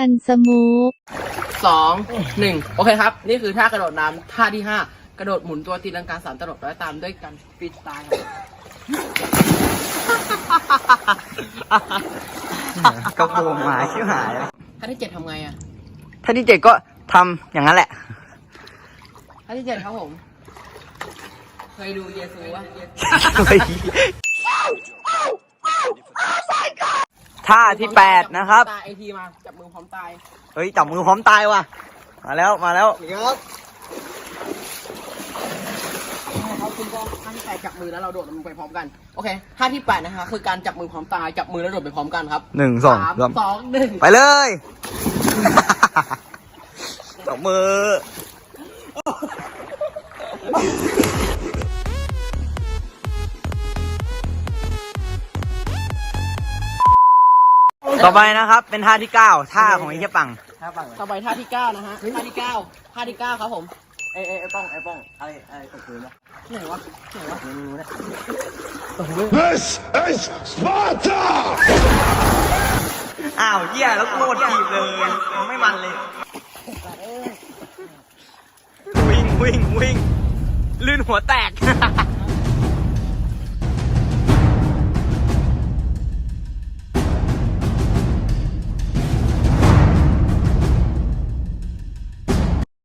อันสมูกสองหนึ่งโอเคครับ นี่คือท่ากระโดดน้ำท่าที่ห้ากระโดดหมุนตัวตีลังกาสามตลบแล้วตามด้วยกันฟรีสไตล์ครับก็โกงหมาชิบหายท่าที่เจ็ดทำไงอะท่าที่เจ็ดก็ทำอย่างนั้นแหละท่าที่เจ็ดครับผม เคยดูเยซูวะ ท่าที่แปดนะครับ ตายไอทีมาจับมือพร้อมตายเฮ้ยจับมือพร้อมตายว่ะ มาแล้วมาแล้วครับเขาคุณก็ท่าที่แปดจับมือแล้วเราโดดลงไปพร้อมกันโอเคท่าที่แปดนะคะคือการจับมือพร้อมตายจับมือแล้วโดดไปพร้อมกันครับหนึ่งสองสามรวมสองหนึ่งไปเลย จับมือ ต่อไปนะครับ เป็นท่าที่เก้าท่าของไอ้เหี้ยปังต่อไปท่าที่เก้านะฮะท่าที่เก้าท่าที่เก้าครับผมไอ้ไอ้ป้องไอ้ป้องอะไรอะไรตกพื้นวะไหนวะไหนวะไม่รู้นะ This is Sparta! อ้าวเหี้ยแล้วโคตรถีบเลยยังไม่มันเลย วิ่งวิ่งวิ่งลื่นหัวแตก